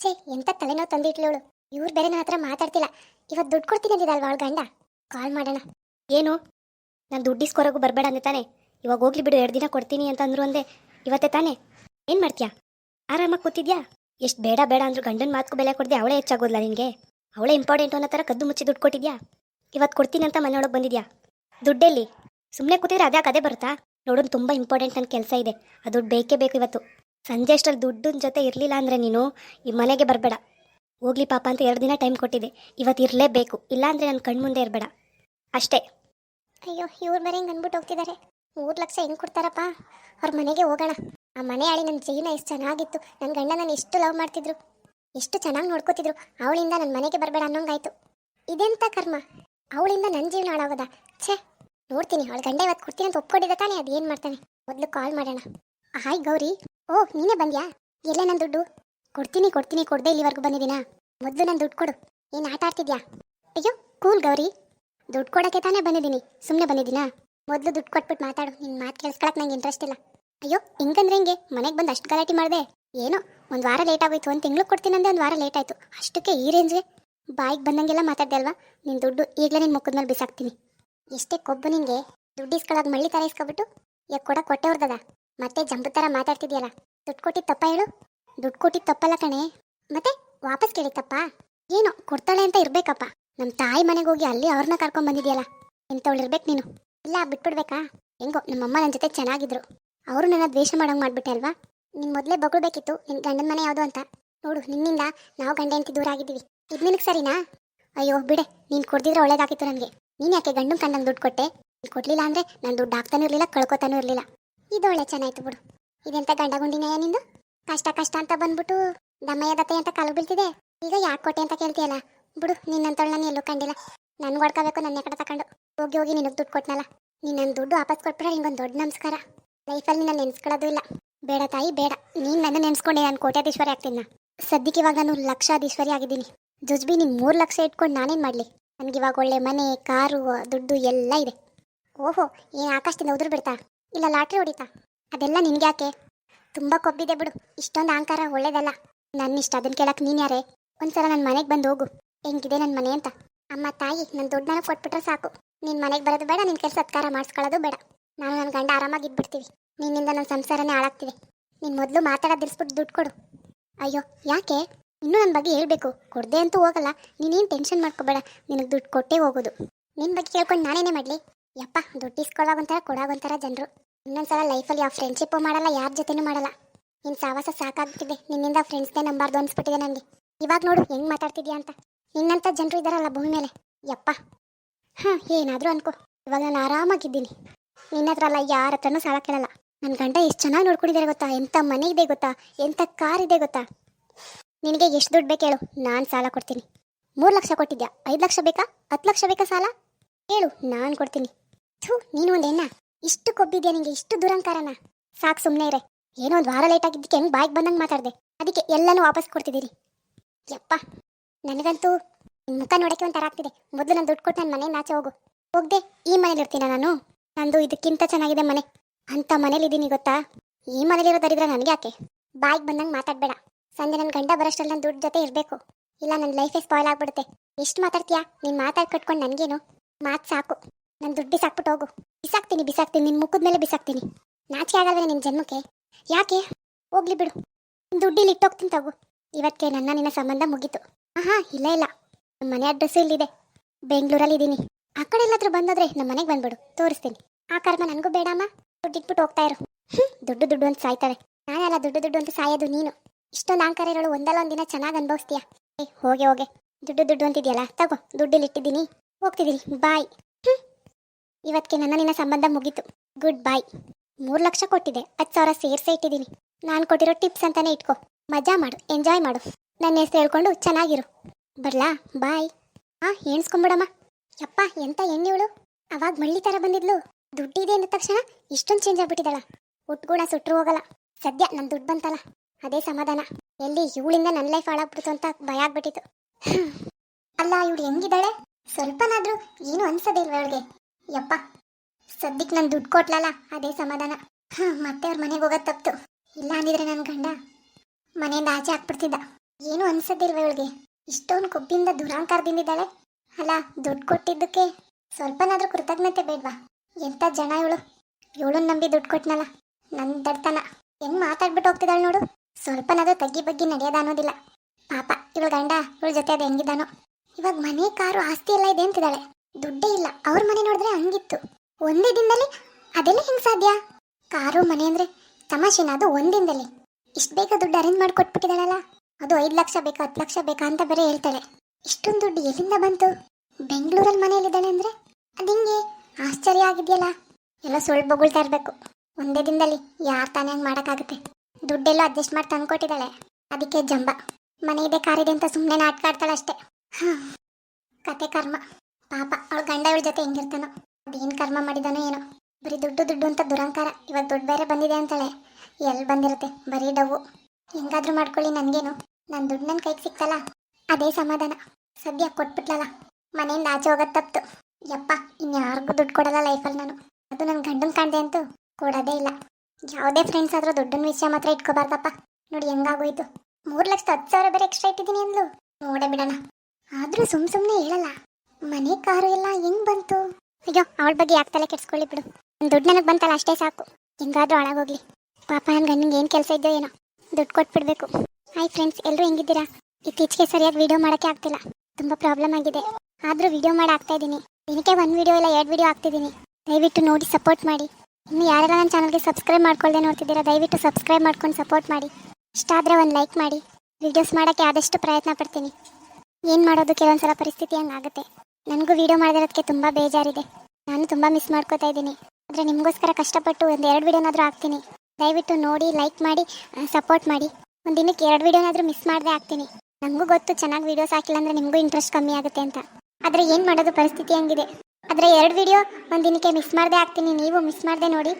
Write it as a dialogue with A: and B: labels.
A: ಛೇ, ಎಂತ ತಲೆನೋವು ತಂದಿಟ್ಲವಳು ಇವ್ರು ಬೇರೆ ನನ್ನ ಹತ್ರ ಮಾತಾಡ್ತಿಲ್ಲ. ಇವತ್ತು ದುಡ್ಡು ಕೊಡ್ತೀನಿ ಅಂದಿದ್ದಲ್ವಾ ಅವಳ ಗಂಡ? ಕಾಲ್ ಮಾಡೋಣ.
B: ಏನು? ನಾನು ದುಡ್ಡಿಸ್ಕೊರಗೂ ಬರಬೇಡ ಅಂದೆ ತಾನೆ. ಇವಾಗ ಹೋಗ್ಲಿ ಬಿಡು, ಎರಡು ದಿನ ಕೊಡ್ತೀನಿ ಅಂತ ಅಂದ್ರು ಅಂದೆ. ಇವತ್ತೇ ತಾನೆ. ಏನು ಮಾಡ್ತೀಯಾ? ಆರಾಮಾಗಿ ಕೂತಿದ್ಯಾ? ಎಷ್ಟು ಬೇಡ ಬೇಡ ಅಂದ್ರು ಗಂಡನ ಮಾತು ಬೆಲೆ ಕೊಡ್ದೆ ಅವಳೇ ಹೆಚ್ಚಾಗೋದಿಲ್ಲ ನಿನಗೆ? ಅವಳೇ ಇಂಪಾರ್ಟೆಂಟ್ ಅನ್ನೋ ಥರ ಕದ್ದು ಮುಚ್ಚಿ ದುಡ್ಡು ಕೊಟ್ಟಿದ್ಯಾ? ಇವತ್ತು ಕೊಡ್ತೀನಿ ಅಂತ ಮನೆಯೊಳಗೆ ಬಂದಿದ್ಯಾ? ದುಡ್ಡೆಲ್ಲಿ? ಸುಮ್ಮನೆ ಕೂತಿದ್ರೆ ಅದ್ಯಾಕೆ ಅದೇ ಬರುತ್ತಾ? ನೋಡೋಣ ತುಂಬ ಇಂಪಾರ್ಟೆಂಟ್ ನನ್ನ ಕೆಲಸ ಇದೆ. ಆ ದುಡ್ಡು ಬೇಕೇ ಬೇಕು ಇವತ್ತು. ಸಂಜೆ ಅಷ್ಟರಲ್ಲಿ ದುಡ್ಡಿನ ಜೊತೆ ಇರಲಿಲ್ಲ ಅಂದರೆ ನೀನು, ಈ ಮನೆಗೆ ಬರಬೇಡ. ಹೋಗ್ಲಿ ಪಾಪ ಅಂತ ಎರಡು ದಿನ ಟೈಮ್ ಕೊಟ್ಟಿದ್ದೆ. ಇವತ್ತು ಇರಲೇಬೇಕು. ಇಲ್ಲಾಂದರೆ ನನ್ನ ಕಣ್ಮುಂದೆ ಇರಬೇಡ. ಅಷ್ಟೇ.
A: ಅಯ್ಯೋ, ಇವ್ರ ಮನೆ ಹಿಂಗೆ ಅಂದ್ಬಿಟ್ಟು ಹೋಗ್ತಿದ್ದಾರೆ ಮೂರು ಲಕ್ಷ ಹೆಂಗೆ ಕೊಡ್ತಾರಪ್ಪ? ಅವ್ರ ಮನೆಗೆ ಹೋಗೋಣ. ಆ ಮನೆ ಆಳಿ ನನ್ನ ಜೀವನ ಎಷ್ಟು ಚೆನ್ನಾಗಿತ್ತು. ನನ್ನ ಗಂಡ ನಾನು ಎಷ್ಟು ಲವ್ ಮಾಡ್ತಿದ್ರು. ಎಷ್ಟು ಚೆನ್ನಾಗಿ ನೋಡ್ಕೋತಿದ್ರು. ಅವಳಿಂದ ನನ್ನ ಮನೆಗೆ ಬರಬೇಡ ಅನ್ನೋಂಗಾಯ್ತು. ಇದೆಂತ ಕರ್ಮ? ಅವಳಿಂದ ನನ್ನ ಜೀವನ ಹಾಳಾಗೋದ? ಛೇ, ನೋಡ್ತೀನಿ. ಅವಳ ಗಂಡ ಇವತ್ತು ಕೊಡ್ತೀನಿ ಅಂತ ಒಪ್ಕೊಂಡಿದ್ದ ತಾನೇ? ಅದು ಏನು ಮಾಡ್ತಾನೆ? ಮೊದಲು ಕಾಲ್ ಮಾಡೋಣ. ಹಾಯ್ ಗೌರಿ. ಓ, ನೀನೇ ಬಂದ್ಯಾ? ಎಲ್ಲ ನನ್ನ ದುಡ್ಡು. ಕೊಡ್ತೀನಿ ಕೊಡ್ತೀನಿ, ಕೊಡದೆ ಇಲ್ಲಿವರೆಗೂ ಬಂದಿದ್ದೀನಾ? ಮೊದಲು ನನ್ನ ದುಡ್ಡು ಕೊಡು. ಏನು ಆಟ ಆಡ್ತಿದ್ಯಾ? ಅಯ್ಯೋ, ಕೂಲ್ ಗೌರಿ. ದುಡ್ಡು ಕೊಡೋಕ್ಕೆ ತಾನೇ ಬಂದಿದ್ದೀನಿ. ಸುಮ್ಮನೆ ಬಂದಿದ್ದೀನಾ? ಮೊದಲು ದುಡ್ಡು ಕೊಟ್ಬಿಟ್ಟು ಮಾತಾಡು. ನಿನ್ನ ಮಾತು ಕೇಳಿಸ್ಕೊಳಕ್ಕೆ ನಂಗೆ ಇಂಟ್ರೆಸ್ಟ್ ಇಲ್ಲ. ಅಯ್ಯೋ, ಹಿಂಗಂದ್ರೆ ಹೆಂಗೆ? ಮನೆಗೆ ಬಂದು ಅಷ್ಟು ಗಲಾಟೆ ಮಾಡಿದೆ. ಏನೋ, ಒಂದು ವಾರ ಲೇಟ್ ಆಗೋಯ್ತು. ಒಂದು ತಿಂಗಳು ಕೊಡ್ತೀನಂದೆ ಒಂದು ವಾರ ಲೇಟ್ ಆಯಿತು. ಅಷ್ಟಕ್ಕೆ ಈ ರೇಂಜ್ಗೆ ಬಾಯಿಗೆ ಬಂದಂಗೆಲ್ಲ ಮಾತಾಡ್ದೆ ಅಲ್ವಾ? ನಿನ್ನ ದುಡ್ಡು ಈಗಲೇ ನಿನ್ನ ಮುಖದ ಮೇಲೆ ಬಿಸಾಕ್ತೀನಿ. ಎಷ್ಟೇ ಕೊಬ್ಬು ನಿನಗೆ ದುಡ್ಡು ಇಸ್ಕೊಳ್ಳೋದು ಮಳ್ಳಿ ಥರ ಇಸ್ಕೊಬಿಟ್ಟು ಯಾಕೆ ಕೊಡ ಕೊಟ್ಟೆ ಹೊರ್ದದ ಮತ್ತೆ ಜಂಬು ಥರ ಮಾತಾಡ್ತಿದ್ಯಲ್ಲ? ದುಡ್ಡು ಕೊಟ್ಟಿದ್ದು ತಪ್ಪ ಹೇಳು? ದುಡ್ಡು ಕೊಟ್ಟಿದ್ದು ತಪ್ಪಲ್ಲ ಕಣೆ. ಮತ್ತೆ ವಾಪಸ್ ಕೇಳಿತ್ತಪ್ಪ ಏನು ಕೊಡ್ತಾಳೆ ಅಂತ ಇರ್ಬೇಕಪ್ಪ. ನಮ್ಮ ತಾಯಿ ಮನೆಗೆ ಹೋಗಿ ಅಲ್ಲಿ ಅವ್ರನ್ನ ಕರ್ಕೊಂಡ್ ಬಂದಿದ್ಯಲ್ಲ? ಎಂತವಳು ಇರ್ಬೇಕು ನೀನು. ಇಲ್ಲ, ಬಿಟ್ಬಿಡ್ಬೇಕಾ? ಹೆಂಗೋ, ನಮ್ಮಮ್ಮ ನನ್ನ ಜೊತೆ ಚೆನ್ನಾಗಿದ್ರು. ಅವರು ನನ್ನ ದ್ವೇಷ ಮಾಡೋಂಗೆ ಮಾಡ್ಬಿಟ್ಟೆ ಅಲ್ವಾ? ನಿನ್ ಮೊದಲೇ ಬಗ್ಳ್ಬೇಕಿತ್ತು ನಿನ್ ಗಂಡನ ಮನೆ ಯಾವುದು ಅಂತ. ನೋಡು, ನಿನ್ನಿಂದ ನಾವು ಗಂಡ ದೂರ ಆಗಿದ್ದೀವಿ. ಇದು ನಿನಗೆ ಸರಿನಾ? ಅಯ್ಯೋ, ಬಿಡೆ, ನೀನು ಕೊಡ್ದಿದ್ರೆ ಒಳ್ಳೇದಾಗಿತ್ತು ನನಗೆ. ನೀನು ಯಾಕೆ ಗಂಡನ ಕಂಡಂಗೆ ದುಡ್ಡು ಕೊಟ್ಟೆ? ನೀನು ಕೊಡಲಿಲ್ಲ ಅಂದ್ರೆ ನಾನು ದುಡ್ಡು ಹಾಕ್ತಾನೂ ಇರಲಿಲ್ಲ, ಕಳ್ಕೊತಾನೂ ಇರಲಿಲ್ಲ. ಇದು ಒಳ್ಳೆ ಚೆನ್ನಾಯ್ತು ಬಿಡು. ಇದೆಂತ ಗಂಡ ಗುಂಡಿನ ನಿಂದು? ಕಷ್ಟ ಕಷ್ಟ ಅಂತ ಬಂದ್ಬಿಟ್ಟು ದಮ್ಮಯ್ಯ ದತ್ತೆ ಅಂತ ಕಾಲು ಬೀಳ್ತಿದೆ. ಈಗ ಯಾಕೆ ಕೊಟ್ಟೆ ಅಂತ ಕೇಳ್ತೀಯಲ್ಲ? ಬಿಡು, ನಿನ್ನಂತವಳು ನಾನು ಎಲ್ಲೂ ಕಂಡಿಲ್ಲ. ನನ್ಗೆ ಹೊಡ್ಕೋಬೇಕು ನನ್ನ ಕಡೆ ತಕೊಂಡು ಹೋಗಿ ಹೋಗಿ ನಿನಗೆ ದುಡ್ಡು ಕೊಟ್ನಲ್ಲ. ನೀನು ನನ್ನ ದುಡ್ಡು ವಾಪಸ್ ಕೊಟ್ಬಿಟ್ರೆ ನಿಂಗೊಂದು ದೊಡ್ಡ ನಮಸ್ಕಾರ. ಲೈಫಲ್ಲಿ ನಾನು ನೆನ್ಸ್ಕೊಳ್ಳೋದು ಇಲ್ಲ. ಬೇಡ ತಾಯಿ, ಬೇಡ. ನೀನು ನನ್ನ ನೆನ್ಸ್ಕೊಂಡೆ, ನಾನು ಕೋಟ್ಯಾಧೀಶ್ವರಿ ಆಗ್ತೀನಿ ಸದ್ಯಕ್ಕೆ ಇವಾಗ ನಾನು ಲಕ್ಷಾಧೀಶ್ವರಿ ಆಗಿದ್ದೀನಿ. ಜುಜ್ಬಿ, ನೀನು ಮೂರು ಲಕ್ಷ ಇಟ್ಕೊಂಡು ನಾನೇನು ಮಾಡಲಿ? ನನಗೆ ಇವಾಗ ಒಳ್ಳೆ ಮನೆ, ಕಾರು, ದುಡ್ಡು ಎಲ್ಲ ಇದೆ. ಓಹೋ, ಏನು ಆಕಾಶದಿಂದ ಉದುರು ಬಿಡ್ತಾ ಇಲ್ಲ, ಲಾಟ್ರಿ ಹೊಡಿತಾ. ಅದೆಲ್ಲ ನಿನ್ಗೆ ಯಾಕೆ ತುಂಬ ಕೊಬ್ಬಿದೆ ಬಿಡು. ಇಷ್ಟೊಂದು ಅಹಂಕಾರ ಒಳ್ಳೇದಲ್ಲ. ನನ್ನ ಇಷ್ಟ ಅದನ್ನ ಕೇಳಕ್ಕೆ ನೀನು ಯಾರೇ? ಒಂದ್ಸಲ ನನ್ನ ಮನೆಗೆ ಬಂದು ಹೋಗು. ಹೆಂಗಿದೆ ನನ್ನ ಮನೆ ಅಂತ? ಅಮ್ಮ, ತಾಯಿ ನನ್ನ ದುಡ್ಡನ್ನ ಕೊಟ್ಬಿಟ್ರೆ ಸಾಕು. ನಿನ್ನ ಮನೆಗೆ ಬರೋದು ಬೇಡ ನಿನ್ನ ಕೆಲಸ ಸತ್ಕಾರ ಮಾಡಿಸ್ಕೊಳ್ಳೋದು ಬೇಡ. ನಾನು ನನ್ನ ಗಂಡ ಆರಾಮಾಗಿ ಇದ್ಬಿಡ್ತೀವಿ. ನಿನ್ನಿಂದ ನನ್ನ ಸಂಸಾರನೇ ಹಾಳಾಗ್ತಿದೆ. ನಿನ್ನ ಮೊದಲು ಮಾತಾಡೋದಿರಿಸ್ಬಿಟ್ಟು ದುಡ್ಡು ಕೊಡು. ಅಯ್ಯೋ, ಯಾಕೆ? ಇನ್ನೂ ನನ್ನ ಬಗ್ಗೆ ಹೇಳಬೇಕು. ಕೊಡದೆ ಅಂತೂ ಹೋಗಲ್ಲ. ನೀನೇನು ಟೆನ್ಷನ್ ಮಾಡ್ಕೋಬೇಡ. ನಿನಗೆ ದುಡ್ಡು ಕೊಟ್ಟೇ ಹೋಗೋದು. ನಿನ್ನ ಬಗ್ಗೆ ಕೇಳ್ಕೊಂಡು ನಾನೇನೇ ಮಾಡಲಿ? ಯಪ್ಪ ದುಡ್ಡು ಇಸ್ಕೊಳ್ಳೋವಾಗ ಒಂಥರ ಕೊಡೋವಾಗ ಒಂಥರ ಜನರು. ಇನ್ನೊಂದ್ಸಲ ಲೈಫಲ್ಲಿ ಯಾವ ಫ್ರೆಂಡ್ಶಿಪ್ಪು ಮಾಡಲ್ಲ, ಯಾರ ಜೊತೆನೂ ಮಾಡಲ್ಲ. ನಿನ್ನ ಸಾವಾಸ ಸಾಕಾಗ್ತಿದೆ ನಿನ್ನಿಂದ ಫ್ರೆಂಡ್ಸ್ನೇ ನಂಬಾರ್ದು ಅನ್ಸ್ಬಿಟ್ಟಿದೆ ನನಗೆ ಇವಾಗ ನೋಡು, ಹೆಂಗೆ ಮಾತಾಡ್ತಿದ್ಯಾ ಅಂತ. ನಿನ್ನಂತ ಜನರು ಇದ್ದಾರಲ್ಲ ಭೂಮಿ ಮೇಲೆ. ಯಪ್ಪ. ಹಾಂ ಏನಾದರೂ ಅನ್ಕೋ. ಇವಾಗ ನಾನು ಆರಾಮಾಗಿದ್ದೀನಿ. ನಿನ್ನ ಹತ್ರ ಅಲ್ಲ, ಯಾರ ಹತ್ರನೂ ಸಾಲ ಕೇಳಲ್ಲ. ನನ್ನ ಗಂಡ ಎಷ್ಟು ಚೆನ್ನಾಗಿ ನೋಡ್ಕೊಂಡಿದ್ದಾರೆ ಗೊತ್ತಾ? ಎಂಥ ಮನೆ ಇದೆ ಗೊತ್ತಾ? ಎಂಥ ಕಾರ್ ಇದೆ ಗೊತ್ತಾ? ನಿನಗೆ ಎಷ್ಟು ದುಡ್ಡು ಬೇಕು ಹೇಳು. ನಾನು ಸಾಲ ಕೊಡ್ತೀನಿ. ಮೂರು ಲಕ್ಷ ಕೊಟ್ಟಿದ್ಯಾ? ಐದು ಲಕ್ಷ ಬೇಕಾ? ಹತ್ತು ಲಕ್ಷ ಬೇಕಾ ಸಾಲ? ಹೇಳು ನಾನು ಕೊಡ್ತೀನಿ. ಥೂ ನೀನು ಒಂದು ಹೆಣ್ಣ. ಇಷ್ಟು ಕೊಬ್ಬಿದ್ಯಾ ನಿಂಗೆ? ಇಷ್ಟು ದುರಂಕಾರನ? ಸಾಕು ಸುಮ್ಮನೆ ಇರೆ. ಏನೋ ಒಂದು ವಾರ ಲೇಟ್ ಆಗಿದ್ದಕ್ಕೆ ಹೆಂಗೆ ಬಾಯ್ಗೆ ಬಂದಂಗೆ ಮಾತಾಡಿದೆ. ಅದಕ್ಕೆ ಎಲ್ಲನೂ ವಾಪಸ್ ಕೊಡ್ತಿದ್ದೀರಿ. ಯಪ್ಪ. ನನಗಂತೂ ನಿನ್ ಮುಖ ನೋಡಕ್ಕೆ ಒಂಥರ ಆಗ್ತಿದೆ. ಮೊದಲು ನಾನು ದುಡ್ಡು ಕೊಟ್ಟು ನನ್ನ ಮನೆಯಿಂದ ಆಚೆ ಹೋಗು. ಹೋಗದೆ, ಈ ಮನೇಲಿ ಇರ್ತೀನ ನಾನು? ನಂದು ಇದಕ್ಕಿಂತ ಚೆನ್ನಾಗಿದೆ ಮನೆ. ಅಂತ ಮನೇಲಿ ಇದ್ದೀನಿ ಗೊತ್ತಾ? ಈ ಮನೇಲಿರೋ ದರಿದ್ರ ನನಗೆ ಯಾಕೆ? ಬಾಯ್ಗೆ ಬಂದಂಗೆ ಮಾತಾಡಬೇಡ. ಸಂಜೆ ನನ್ನ ಗಂಡ ಬರೋಷ್ಟರಲ್ಲಿ ನನ್ನ ದುಡ್ಡು ಜೊತೆ ಇರಬೇಕು. ಇಲ್ಲ ನನ್ನ ಲೈಫೇ ಸ್ಪಾಯ್ಲ್ ಆಗ್ಬಿಡುತ್ತೆ. ಎಷ್ಟು ಮಾತಾಡ್ತೀಯಾ? ನೀನು ಮಾತಾಡ್ ಕಟ್ಕೊಂಡು ನನಗೇನು? ಮಾತು ಸಾಕು. ನನ್ನ ದುಡ್ಡು ಬಿಸಾಕ್ಬಿಟ್ಟು ಹೋಗು. ಬಿಸಾಕ್ತೀನಿ ಬಿಸಾಕ್ತೀನಿ. ನಿನ್ನ ಮುಖದ ಮೇಲೆ ಬಿಸಾಕ್ತೀನಿ. ನಾಚಿಕೆ ಆಗಲ್ವೇ ನಿನ್ನ ಜನ್ಮಕ್ಕೆ? ಯಾಕೆ? ಹೋಗ್ಲಿ ಬಿಡು. ನಿನ್ ದುಡ್ಡಿಲ್ಲಿ ಇಟ್ಟೋಗ್ತೀನಿ ತಗೋ. ಇವತ್ತಿಗೆ ನನ್ನ ನಿನ್ನ ಸಂಬಂಧ ಮುಗೀತು. ಆಹಾ, ಇಲ್ಲ ಇಲ್ಲ. ನಮ್ಮ ಮನೆ ಅಡ್ರೆಸ್ಸು ಇಲ್ಲಿದೆ. ಬೆಂಗಳೂರಲ್ಲಿ ಇದ್ದೀನಿ ಆ ಕಡೆ ಎಲ್ಲಾದ್ರೂ ಬಂದೋದ್ರೆ ನಮ್ಮ ಮನೆಗೆ ಬಂದ್ಬಿಡು. ತೋರಿಸ್ತೀನಿ. ಆ ಕರ್ಮ ನನಗೂ ಬೇಡಮ್ಮ. ದುಡ್ಡು ಇಟ್ಬಿಟ್ಟು ಹೋಗ್ತಾ ಇರು. ದುಡ್ಡು ದುಡ್ಡು ಅಂತ ಸಾಯ್ತಾರೆ ನಾನೆಲ್ಲ ದುಡ್ಡು ದುಡ್ಡು ಅಂತ ಸಾಯೋದು ನೀನು. ಇಷ್ಟೊಂದು ಇರೋಳು ಒಂದಲ್ಲ ಒಂದಿನ ಚೆನ್ನಾಗಿ ಅನುಭವಿಸ್ತೀಯ. ಏ, ಹೋಗೆ ಹೋಗೆ. ದುಡ್ಡು ದುಡ್ಡು ಅಂತಿದೆಯಲ್ಲ? ತಗೋ, ದುಡ್ಡಿಲ್ಲಿ ಇಟ್ಟಿದ್ದೀನಿ. ಹೋಗ್ತಿದ್ದೀನಿ ಬಾಯ್. ಇವತ್ತಿಗೆ ನನ್ನ ನಿನ್ನ ಸಂಬಂಧ ಮುಗೀತು. ಗುಡ್ ಬಾಯ್ ಮೂರು ಲಕ್ಷ ಕೊಟ್ಟಿದೆ. ಹತ್ತು ಸಾವಿರ ಸೇರಿಸೇ ಇಟ್ಟಿದ್ದೀನಿ. ನಾನು ಕೊಟ್ಟಿರೋ ಟಿಪ್ಸ್ ಅಂತಾನೆ ಇಟ್ಕೋ. ಮಜಾ ಮಾಡು. ಎಂಜಾಯ್ ಮಾಡು. ನನ್ನ ಹೆಸರು ಹೇಳ್ಕೊಂಡು ಚೆನ್ನಾಗಿರು. ಬರ್ಲಾ? ಬಾಯ್ ಹಾಂ ಎಣ್ಸ್ಕೊಂಬಿಡಮ್ಮ ಯಪ್ಪ, ಎಂತ ಹೆಣ್ಣಿವಳು ಅವಾಗ ಮಳ್ಳಿ ಥರ ಬಂದಿದ್ಲು. ದುಡ್ಡಿದೆ ಅಂದ ತಕ್ಷಣ ಇಷ್ಟೊಂದು ಚೇಂಜ್ ಆಗ್ಬಿಟ್ಟಿದ್ದಾಳ ಉಟ್ಗುಣ ಸುಟ್ರು ಹೋಗಲ್ಲ. ಸದ್ಯ ನನ್ನ ದುಡ್ಡು ಬಂತಲ್ಲ. ಅದೇ ಸಮಾಧಾನ. ಎಲ್ಲಿ ಇವಳಿಂದ ನನ್ನ ಲೈಫ್ ಹಾಳಾಗ್ಬಿಡ್ತು ಅಂತ ಭಯ ಆಗ್ಬಿಟ್ಟಿತ್ತು. ಅಲ್ಲ, ಇವಳು ಹೆಂಗಿದ್ದಾಳೆ? ಸ್ವಲ್ಪನಾದ್ರೂ ಏನು ಅನ್ಸದೇ ಇಲ್ಲ ಇವಳಿಗೆ ಯಪ್ಪ ಸದ್ಯಕ್ಕೆ ನಾನು ದುಡ್ಡು ಕೊಟ್ಲಲ್ಲ, ಅದೇ ಸಮಾಧಾನ. ಹಾಂ, ಮತ್ತೆ ಅವ್ರ ಮನೆಗೆ ಹೋಗೋದು ತಪ್ತು. ಇಲ್ಲ ಅಂದಿದ್ರೆ ನನ್ನ ಗಂಡ ಮನೆಯಿಂದ ಆಚೆ ಹಾಕ್ಬಿಡ್ತಿದ್ದ ಏನು ಅನ್ಸದಿಲ್ವ ಇವಳಿಗೆ. ಇಷ್ಟೊಂದು ಕೊಬ್ಬಿಂದ ದುರಾಂಕಾರದಿಂದಿದ್ದಾಳೆ ಅಲ್ಲ, ದುಡ್ಡು ಕೊಟ್ಟಿದ್ದಕ್ಕೆ ಸ್ವಲ್ಪನಾದರೂ ಕೃತಜ್ಞತೆ ಬೇಡ್ವಾ? ಎಂತ ಜನ ಇವಳು? ಇವಳನ್ನ ನಂಬಿ ದುಡ್ಡು ಕೊಟ್ನಲ್ಲ. ನನ್ನ ದಡ್ತನ. ಹೆಂಗ್ ಮಾತಾಡ್ಬಿಟ್ಟು ಹೋಗ್ತಿದ್ದಾಳೆ ನೋಡು. ಸ್ವಲ್ಪನಾದ್ರೂ ತಗ್ಗಿ ಬಗ್ಗಿ ನಡೆಯೋದ ಅನ್ನೋದಿಲ್ಲ. ಪಾಪ, ಇವಳು ಗಂಡ ಇವಳ ಜೊತೆ ಅದು ಹೆಂಗಿದ್ದಾನೋ. ಇವಾಗ ಮನೆ, ಕಾರು, ಆಸ್ತಿ ಎಲ್ಲ ಇದೆ ಅಂತಿದ್ದಾಳೆ. ದುಡ್ಡೇ ಇಲ್ಲ. ಅವ್ರ ಮನೆ ನೋಡಿದ್ರೆ ಹಂಗಿತ್ತು. ಒಂದೇ ದಿನದಲ್ಲಿ ಅದೆಲ್ಲ ಹೆಂಗ್ ಸಾಧ್ಯ? ಕಾರು, ಮನೆ ಅಂದ್ರೆ ತಮಾಷೆನ? ಅದು ಒಂದಿನದಲ್ಲಿ. ಇಷ್ಟು ಬೇಗ ದುಡ್ಡು ಅರೇಂಜ್ ಮಾಡಿ ಕೊಟ್ಬಿಟ್ಟಿದ್ದಾಳಲ್ಲ ಅದು ಐದು ಲಕ್ಷ ಬೇಕಾ, ಹತ್ತು ಲಕ್ಷ ಬೇಕಾ ಅಂತ ಬೇರೆ ಹೇಳ್ತಾಳೆ. ಇಷ್ಟೊಂದು ದುಡ್ಡು ಎಲ್ಲಿಂದ ಬಂತು? ಬೆಂಗಳೂರಲ್ಲಿ ಮನೆಯಲ್ಲಿದ್ದಾಳೆ ಅಂದ್ರೆ ಅದು ಹಿಂಗೆ? ಆಶ್ಚರ್ಯ ಆಗಿದೆಯಲ್ಲ. ಎಲ್ಲ ಸುಳ್ಳು ಬೊಗಳ್ತಾ ಇರಬೇಕು. ಒಂದೇ ದಿನದಲ್ಲಿ ಯಾರು ತಾನೇ ಹಂಗೆ ಮಾಡೋಕ್ಕಾಗುತ್ತೆ? ದುಡ್ಡೆಲ್ಲ ಅಡ್ಜಸ್ಟ್ ಮಾಡಿ ತಂದ್ಕೊಟ್ಟಿದ್ದಾಳೆ. ಅದಕ್ಕೆ ಜಂಬ. ಮನೆ ಇದೆ ಕಾರಿದೆ ಅಂತ ಸುಮ್ಮನೆ ನಾಟಕ ಆಡ್ತಾಳೆ ಅಷ್ಟೇ ಹಾಂ. ಕತೆ, ಕರ್ಮ. ಪಾಪ ಅವಳ ಗಂಡ ಇವಳ ಜೊತೆ ಹೆಂಗಿರ್ತಾನೋ ಅದೇನು ಕರ್ಮ ಮಾಡಿದಾನೋ ಏನೋ. ಬರೀ ದುಡ್ಡು ದುಡ್ಡು ಅಂತ ದುರಂಕಾರ, ಇವಾಗ ದುಡ್ಡು ಬೇರೆ ಬಂದಿದೆ ಅಂತಾಳೆ. ಎಲ್ಲಿ ಬಂದಿರುತ್ತೆ? ಬರೀ ಡವ್ವು ಹೆಂಗಾದ್ರೂ ಮಾಡ್ಕೊಳ್ಳಿ ನನಗೇನು. ನನ್ನ ದುಡ್ಡು ನನ್ನ ಕೈಗೆ ಸಿಕ್ತಲ್ಲ ಅದೇ ಸಮಾಧಾನ. ಸದ್ಯ ಕೊಟ್ಬಿಟ್ಲಲ್ಲ, ಮನೆಯಿಂದ ಆಚೆ ಹೋಗೋದು ತಪ್ತು. ಯಪ್ಪ, ಇನ್ಯಾರಿಗೂ ದುಡ್ಡು ಕೊಡಲ್ಲ ಲೈಫಲ್ಲಿ ನಾನು. ಅದು ನನ್ನ ಗಂಡನ ಕಾಣದೆ ಅಂತೂ ಕೊಡೋದೇ ಇಲ್ಲ. ಯಾವುದೇ ಫ್ರೆಂಡ್ಸ್ ಆದ್ರೂ ದುಡ್ಡಿನ ವಿಷಯ ಮಾತ್ರ ಇಟ್ಕೋಬಾರ್ದಪ್ಪ. ನೋಡಿ ಹೆಂಗಾಗೋಯ್ತು. ಮೂರು ಲಕ್ಷದ ಹತ್ತು ಸಾವಿರ ಬೇರೆ ಎಕ್ಸ್ಟ್ರಾ ಇಟ್ಟಿದ್ದೀನಿ ಅಂದ್ಲು. ನೋಡೇ ಬಿಡೋಣ. ಆದ್ರೂ ಸುಮ್ ಸುಮ್ಮನೆ ಹೇಳಲ್ಲ. ಮನೆ ಕಾರು ಎಲ್ಲ ಹೆಂಗ್ ಬಂತು? ಅಯ್ಯೋ, ಅವಳ ಬಗ್ಗೆ ಯಾಕೆ ತಲೆ ಕೆಡ್ಸ್ಕೊಳ್ಳಿ ಬಿಡು. ದುಡ್ಡು ನನಗೆ ಬಂತಲ್ಲ, ಅಷ್ಟೇ ಸಾಕು. ಹೆಂಗಾದ್ರೂ ಹಾಳಾಗೋಗ್ಲಿ. ಪಾಪ ನನ್ನ ಗಂಡಂಗೆ ಏನು ಕೆಲಸ ಇದ್ದೋ ಏನೋ. ದುಡ್ಡು ಕೊಟ್ಬಿಡ್ಬೇಕು. ಹಾಯ್ ಫ್ರೆಂಡ್ಸ್ ಎಲ್ಲರೂ ಹೆಂಗಿದ್ದೀರಾ? ಇತ್ತೀಚೆಗೆ ಸರಿಯಾಗಿ ವಿಡಿಯೋ ಮಾಡೋಕ್ಕೆ ಆಗ್ತಿಲ್ಲ. ತುಂಬ ಪ್ರಾಬ್ಲಮ್ ಆಗಿದೆ. ಆದರೂ ವಿಡಿಯೋ ಮಾಡಿ ಆಗ್ತಾ ಇದ್ದೀನಿ. ದಿನಕ್ಕೆ ಒಂದು ವಿಡಿಯೋ ಇಲ್ಲ, ಎರಡು ವಿಡಿಯೋ ಆಗ್ತಿದ್ದೀನಿ ದಯವಿಟ್ಟು ನೋಡಿ, ಸಪೋರ್ಟ್ ಮಾಡಿ. ಇನ್ನು ಯಾರೆಲ್ಲ ನನ್ನ ಚಾನಲ್ಗೆ ಸಬ್ಸ್ಕ್ರೈಬ್ ಮಾಡ್ಕೊಳ್ಳದೆ ನೋಡ್ತಿದ್ದೀರಾ, ದಯವಿಟ್ಟು ಸಬ್ಸ್ಕ್ರೈಬ್ ಮಾಡ್ಕೊಂಡು ಸಪೋರ್ಟ್ ಮಾಡಿ. ಇಷ್ಟ ಆದರೆ ಒಂದು ಲೈಕ್ ಮಾಡಿ. ವಿಡಿಯೋಸ್ ಮಾಡೋಕ್ಕೆ ಆದಷ್ಟು ಪ್ರಯತ್ನ ಪಡ್ತೀನಿ. ಏನು ಮಾಡೋದು ಕೆಲವೊಂದು ಸಲ ಪರಿಸ್ಥಿತಿ ಹಂಗಾಗುತ್ತೆ. ನನಗೂ ವಿಡಿಯೋ ಮಾಡಿರೋದಕ್ಕೆ ತುಂಬ ಬೇಜಾರಿದೆ. ನಾನು ತುಂಬ ಮಿಸ್ ಮಾಡ್ಕೋತಾ ಇದ್ದೀನಿ. ಆದರೆ ನಿಮಗೋಸ್ಕರ ಕಷ್ಟಪಟ್ಟು ಒಂದು ಎರಡು ವಿಡಿಯೋನಾದರೂ ಹಾಕ್ತೀನಿ. ದಯವಿಟ್ಟು ನೋಡಿ ಲೈಕ್ ಮಾಡಿ ಸಪೋರ್ಟ್ ಮಾಡಿ. ಒಂದು ದಿನಕ್ಕೆ ಎರಡು ವಿಡಿಯೋನಾದರೂ ಮಿಸ್ ಮಾಡದೆ ಹಾಕ್ತೀನಿ. ನನಗೂ ಗೊತ್ತು ಚೆನ್ನಾಗಿ ವೀಡಿಯೋಸ್ ಹಾಕಿಲ್ಲ ಅಂದರೆ ನಿಮಗೂ ಇಂಟ್ರೆಸ್ಟ್ ಕಮ್ಮಿ ಆಗುತ್ತೆ ಅಂತ. ಆದರೆ ಏನು ಮಾಡೋದು ಪರಿಸ್ಥಿತಿ ಹಂಗಿದೆ. ಆದರೆ ಎರಡು ವಿಡಿಯೋ ಒಂದು ದಿನಕ್ಕೆ ಮಿಸ್ ಮಾಡದೆ ಹಾಕ್ತೀನಿ. ನೀವು ಮಿಸ್ ಮಾಡದೆ ನೋಡಿ.